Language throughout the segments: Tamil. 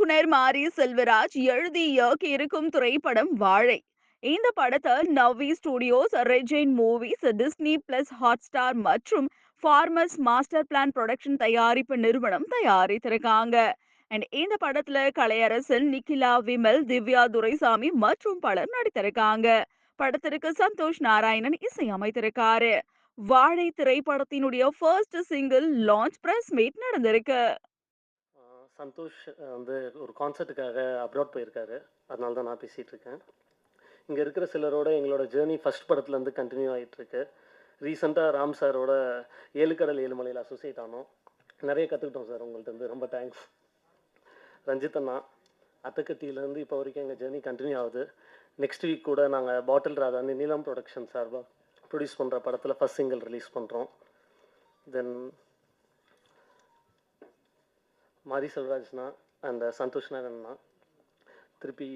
இயக்குனர் மாரி செல்வராஜ் எழுதி இயக்கி இருக்கும் திரைப்படம் வாழை. இந்த படத்தை நவ்வி ஸ்டுடியோஸ் ரெஜெயின் movies Disney plus hot star மற்றும் ஃபார்மர்ஸ் மாஸ்டர் பிளான் ப்ரொடக்ஷன் தயாரிப்பு நிறுவனம் தயாரித்திருக்காங்க. அண்ட் இந்த படத்துல கலையரசன் நிக்கிலா விமல் திவ்யா துரைசாமி மற்றும் பலர் நடித்திருக்காங்க. படத்திற்கு சந்தோஷ் நாராயணன் இசையமைத்திருக்காரு. வாழை திரைப்படத்தினுடைய first single launch press meet நடந்திருக்கு. சந்தோஷ் வந்து ஒரு கான்சர்ட்டுக்காக அப்ராட் போயிருக்காரு. அதனால தான் நான் பேசிகிட்டு இருக்கேன். இங்கே இருக்கிற சிலரோட எங்களோட ஜேர்னி ஃபஸ்ட் படத்துலேருந்து கண்டினியூ ஆகிட்டுருக்கு ரீசெண்டாக ராம் சாரோட ஏழுக்கடல் ஏழுமலையில் அசோசியேட் ஆனோம். நிறைய கற்றுக்கிட்டோம் சார் உங்கள்கிட்ட இருந்து. ரொம்ப தேங்க்ஸ் ரஞ்சித் அண்ணா அத்தக்கட்டியிலேருந்து இப்போ வரைக்கும் எங்கள் ஜேர்னி கண்டினியூ ஆகுது. நெக்ஸ்ட் வீக் கூட நாங்கள் பாட்டில் ராதா நீலம் ப்ரொடக்ஷன் சார்பாக ப்ரொடியூஸ் பண்ணுற படத்தில் ஃபஸ்ட் சிங்கிள் ரிலீஸ் பண்ணுறோம் தென் மாரி செல்வராஜ்னா அந்த சந்தோஷ் நாகண்ணா திருப்பி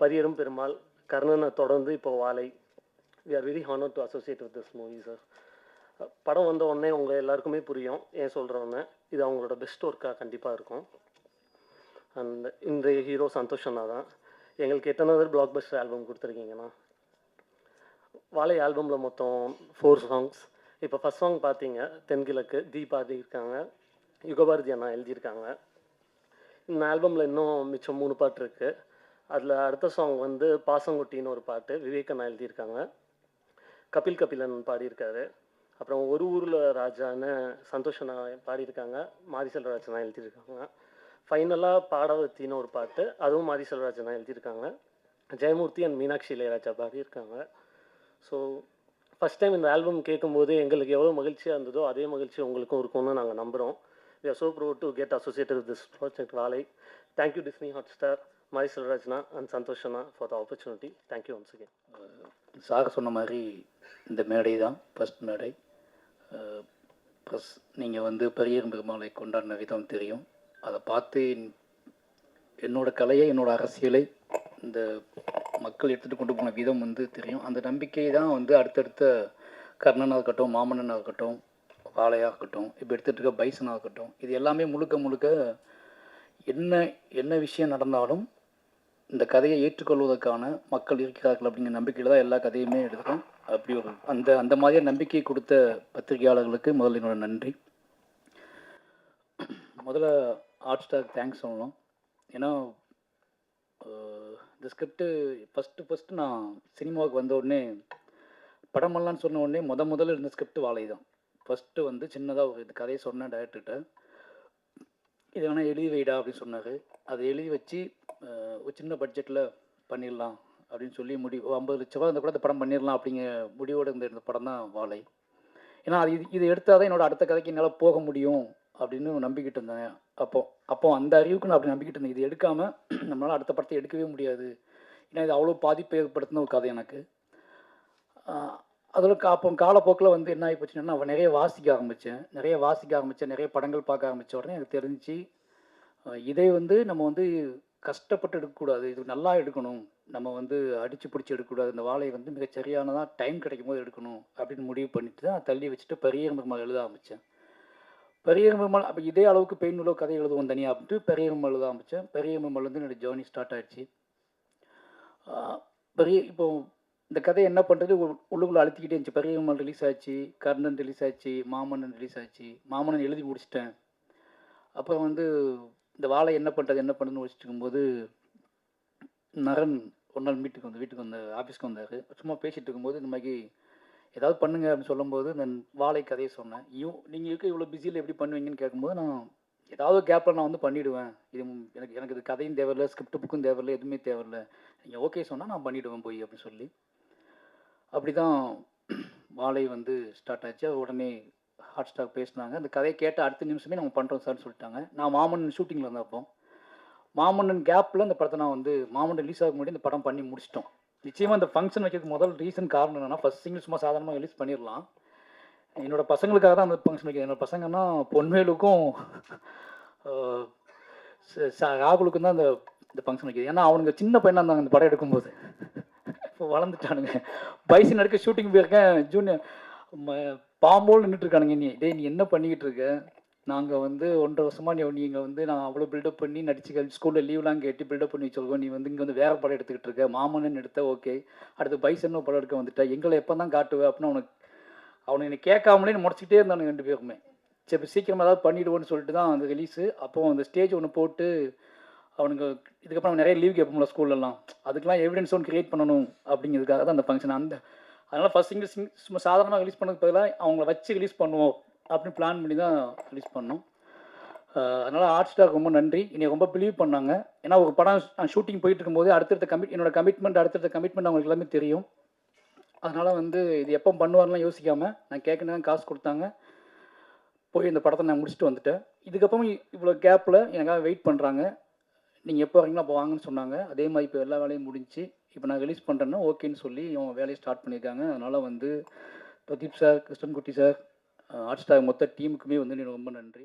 பரியரும் பெருமாள் கர்ணனை தொடர்ந்து இப்போ Vaazhai. We are very honour to associate with this movie sir படம் வந்த உடனே உங்கள் எல்லாருக்குமே புரியும் ஏன் சொல்கிறோன்னு இது அவங்களோட பெஸ்ட் ஒர்க்காக கண்டிப்பாக இருக்கும். அண்ட் இன்றைய ஹீரோ சந்தோஷ் அண்ணா தான். எங்களுக்கு எத்தனை பிளாக் பஸ்டர் ஆல்பம் கொடுத்துருக்கீங்கண்ணா வாழை ஆல்பமில் மொத்தம் ஃபோர் சாங்ஸ் இப்போ ஃபஸ்ட் சாங் பார்த்தீங்க தென்கிழக்கு தீபாதி இருக்காங்க யுகபாரதி அண்ணா எழுதியிருக்காங்க. இந்த ஆல்பமில் இன்னும் மிச்சம் மூணு பாட்டு இருக்குது அதில் அடுத்த சாங் வந்து பாசங்குட்டின்னு ஒரு பாட்டு விவேக் எழுதியிருக்காங்க. கபில் கபிலன் பாடியிருக்காரு. அப்புறம் ஒரு ஊரில் ராஜான்னு சந்தோஷனா பாடியிருக்காங்க. மாரி செல்வராஜனா எழுதியிருக்காங்க ஃபைனலாக பாடவத்தின்னு ஒரு பாட்டு அதுவும் மாரி செல்வராஜனா எழுதியிருக்காங்க. ஜெயமூர்த்தி அண்ட் மீனாட்சி இளையராஜா பாடியிருக்காங்க. ஸோ ஃபஸ்ட் டைம் இந்த ஆல்பம் கேட்கும்போது எங்களுக்கு எவ்வளோ மகிழ்ச்சியாக இருந்ததோ அதே மகிழ்ச்சி உங்களுக்கும் இருக்கும்னு நாங்கள் நம்புகிறோம் we are so proud to get associated with this project Valai. Thank you Disney Hotstar, Mari Selvarajna and Santoshana for the opportunity. Thank you once again. Uh, sir சொன்ன மாதிரி இந்த மேடை தான் ஃபஸ்ட் மேடை uh, ப்ளஸ் நீங்கள் வந்து பெரிய பெருமாளை கொண்டாடின விதம் தெரியும் அதை பார்த்து என்னோடய கலையை என்னோடய அரசியலை இந்த மக்கள் எடுத்துகிட்டு கொண்டு போன விதம் வந்து தெரியும் அந்த நம்பிக்கை தான் வந்து அடுத்தடுத்த கர்ணனாக இருக்கட்டும் மாமன்னனாக இருக்கட்டும் வாழையாக இருக்கட்டும் இப்போ எடுத்துகிட்டு இருக்க பைசனாக இருக்கட்டும் இது எல்லாமே முழுக்க முழுக்க என்ன என்ன விஷயம் நடந்தாலும் இந்த கதையை ஏற்றுக்கொள்வதற்கான மக்கள் இருக்கிறார்கள் அப்படிங்கிற நம்பிக்கையில் தான் எல்லா கதையுமே எடுக்கும் அப்படி ஒரு அந்த அந்த மாதிரியான நம்பிக்கை கொடுத்த பத்திரிகையாளர்களுக்கு முதல்ல என்னோட நன்றி. முதல்ல ஹாட் ஸ்டார் தேங்க்ஸ் சொல்லணும். ஏன்னா இந்த ஸ்கிரிப்டு ஃபஸ்ட்டு ஃபஸ்ட்டு நான் சினிமாவுக்கு வந்த உடனே படமெல்லாம் சொன்ன உடனே முத முதல்ல இருந்த ஸ்கிரிப்ட் வாழை தான் ஃபஸ்ட்டு வந்து சின்னதாக ஒரு கதையை சொன்னேன் டேரக்டர்கிட்ட இது வேணால் எழுதி வைடா அப்படின்னு சொன்னார். அதை எழுதி வச்சு ஒரு சின்ன பட்ஜெட்டில் பண்ணிடலாம் அப்படின்னு சொல்லி முடி ஐம்பது லட்ச ரூபா இருந்தால் கூட இந்த படம் பண்ணிடலாம் அப்படிங்கிற முடிவோடு இந்த படம் தான் வாழை. ஏன்னா அது இது இதை எடுத்தால் தான் என்னோடய அடுத்த கதைக்கு என்னால் போக முடியும் அப்படின்னு நம்பிக்கிட்டு இருந்தேன். அப்போ அப்போ அந்த அறிவுக்கு நான் அப்படி நம்பிக்கிட்டு இருந்தேன். இது எடுக்காமல் நம்மளால் அடுத்த படத்தை எடுக்கவே முடியாது. ஏன்னா இது அவ்வளோ பாதிப்பு ஏற்படுத்தின ஒரு கதை எனக்கு. அதில் கா- அப்போ காலப்போக்கில் வந்து என்ன ஆகி போச்சுன்னா நிறைய வாசிக்க ஆரம்பித்தேன். நிறைய வாசிக்க ஆரம்பித்தேன். நிறைய படங்கள் பார்க்க ஆரம்பித்த உடனே எனக்கு தெரிஞ்சு இதை வந்து நம்ம வந்து கஷ்டப்பட்டு எடுக்கக்கூடாது. இது நல்லா எடுக்கணும். நம்ம வந்து அடித்து பிடிச்சி எடுக்கக்கூடாது. இந்த வாழையை வந்து மிக சரியானதாக டைம் கிடைக்கும் போது எடுக்கணும் அப்படின்னு முடிவு பண்ணிட்டு தான் தள்ளி வச்சுட்டு பெரிய பெருமாள் எழுத ஆரம்பித்தேன். பெரிய பெருமாள் அப்போ இதே அளவுக்கு பெயின் உள்ள கதை எழுதுவோம் தனியாக அப்படின்ட்டு பெரிய பெருமாள் எழுத ஆரம்பித்தேன். பெரிய பெருமாள் வந்து என்னோட ஜேர்னி ஸ்டார்ட் ஆயிடுச்சு. பெரிய இப்போ இந்த கதை என்ன பண்ணுறது உள்ளுக்குள்ளே அழுத்திக்கிட்டே இருந்துச்சு. பெரிய ரிலீஸ் ஆச்சு கர்ணன் ரிலீஸ் ஆச்சு மாமன்னன் ரிலீஸ் ஆச்சு. மாமன்னன் எழுதி முடிச்சிட்டேன். அப்புறம் வந்து இந்த வாழை என்ன பண்ணுறது என்ன பண்ணுறதுன்னு வச்சுட்டு இருக்கும்போது நரன் ஒரு நாள் வீட்டுக்கு வந்து வீட்டுக்கு வந்த ஆஃபீஸ்க்கு வந்தார். சும்மா பேசிகிட்டு இருக்கும்போது இந்த மாதிரி ஏதாவது பண்ணுங்க அப்படின்னு சொல்லும்போது நான் வாழை கதையை சொன்னேன். இவ் நீங்கள் இருக்க இவ்வளோ பிஸியில் எப்படி பண்ணுவீங்கன்னு கேட்கும்போது நான் ஏதாவது கேப்பில் நான் வந்து பண்ணிவிடுவேன் இது எனக்கு எனக்கு இது கதையும் தேவையில்லை ஸ்கிரிப்ட் புக்கும் தேவையில்லை எதுவுமே தேவையில்லை. நீங்கள் ஓகே சொன்னால் நான் பண்ணிவிடுவேன் போய் அப்படின்னு சொல்லி அப்படி தான் வாழை வந்து ஸ்டார்ட் ஆச்சு. உடனே ஹாட் ஸ்டாக் பேசினாங்க. அந்த கதையை கேட்ட அடுத்த நிமிஷமே நம்ம பண்ணுறோம் சார்னு சொல்லிட்டாங்க. நான் மாமன்னன் ஷூட்டிங்கில் இருந்தேன் அப்போ. மாமன்னன் கேப்பில் அந்த படத்தை நான் வந்து மாமன் ரிலீஸ் ஆகும் முன்னாடி இந்த படம் பண்ணி முடிச்சிட்டோம். நிச்சயமாக அந்த ஃபங்க்ஷன் வைக்கிறதுக்கு முதல் ரீசன் காரணம் என்னென்னா ஃபஸ்ட் சிங்கிள் சும்மா சாதாரணமாக ரிலீஸ் பண்ணிடலாம். என்னோட பசங்களுக்காக தான் அந்த ஃபங்க்ஷன் வைக்கிறேன். என்னோட பசங்கன்னா பொன்வேலுக்கும் ராகுலுக்கும் தான் அந்த இந்த ஃபங்க்ஷன் வைக்கிறது. ஏன்னா அவனுங்க சின்ன பையனாக இருந்தாங்க அந்த படம் எடுக்கும்போது. இப்போ வளர்ந்துட்டானுங்க. பைசன் எடுக்க ஷூட்டிங் போயிருக்கேன் ஜூனியர் பாம்போல் நின்றுட்டு இருக்கானுங்க நீ டேய் நீ என்ன பண்ணிக்கிட்டு இருக்க நாங்கள் வந்து ஒன்றரை வருஷமாக நீ நீங்கள் வந்து நான் அவ்வளோ பில்டப் பண்ணி நடிச்சு ஸ்கூலில் லீவ்லாம் கேட்டு பில்டப் பண்ணி வச்சுருக்கோம் நீ வந்து இங்கே வந்து வேறு படம் எடுத்துக்கிட்டு இருக்க. மாமன்னு எடுத்த ஓகே அடுத்து பைசன்னு படம் எடுக்க வந்துட்ட. எங்களை எப்போ தான் காட்டுவேன் அப்படின்னு அவனுக்கு அவனை என்னை கேட்காமலே முடிச்சிக்கிட்டே இருந்தானுங்க ரெண்டு பேருமே. சரி சீக்கிரமாக ஏதாவது பண்ணிவிடுவோன்னு சொல்லிட்டு தான் அந்த ரிலீஸு அப்போ அந்த ஸ்டேஜ் ஒன்று போட்டு அவனுக்கு இதுக்கப்புறம் நிறைய லீவ் கேட்போம்ல ஸ்கூல்லலாம் அதுக்கெலாம் எவிடன்ஸ் ஒன்று கிரியேட் பண்ணணும் அப்படிங்கிறதுக்காக தான் அந்த ஃபங்க்ஷன் அந்த அதனால் ஃபஸ்ட் சிங்கிள் சிங் சும்மா சாதாரணமாக ரிலீஸ் பண்ணதுக்கு பதிலாக அவங்கள வச்சு ரிலீஸ் பண்ணுவோம் அப்படின்னு பிளான் பண்ணி தான் ரிலீஸ் பண்ணோம். அதனால் ஹாட் ஸ்டார் ரொம்ப நன்றி. என்னை ரொம்ப பிலீவ் பண்ணாங்க. ஏன்னா ஒரு படம் ஷூட்டிங் போயிட்டு இருக்கும்போது அடுத்தடுத்த கமிட் என்னோட கமிட்மெண்ட் அடுத்தடுத்த கமிட்மெண்ட் அவங்களுக்கு எல்லாமே தெரியும். அதனால் வந்து இது எப்போ பண்ணுவார்லாம் யோசிக்காமல் நான் கேட்கணும் காசு கொடுத்தாங்க. போய் இந்த படத்தை நான் முடிச்சுட்டு வந்துட்டேன். இதுக்கப்புறம் இவ்வளோ கேப்பில் எனக்காக வெயிட் பண்ணுறாங்க நீங்கள் எப்போ வரீங்களோ அப்போ வாங்கன்னு சொன்னாங்க. அதே மாதிரி இப்போ எல்லா வேலையும் முடிஞ்சு இப்போ நான் ரிலீஸ் பண்ணுறேன்னா ஓகேன்னு சொல்லி அவங்க வேலையை ஸ்டார்ட் பண்ணியிருக்காங்க. அதனால் வந்து Pradeep sir Krishnankutty sir Hotstar மொத்த டீமுக்குமே வந்து எனக்கு ரொம்ப நன்றி.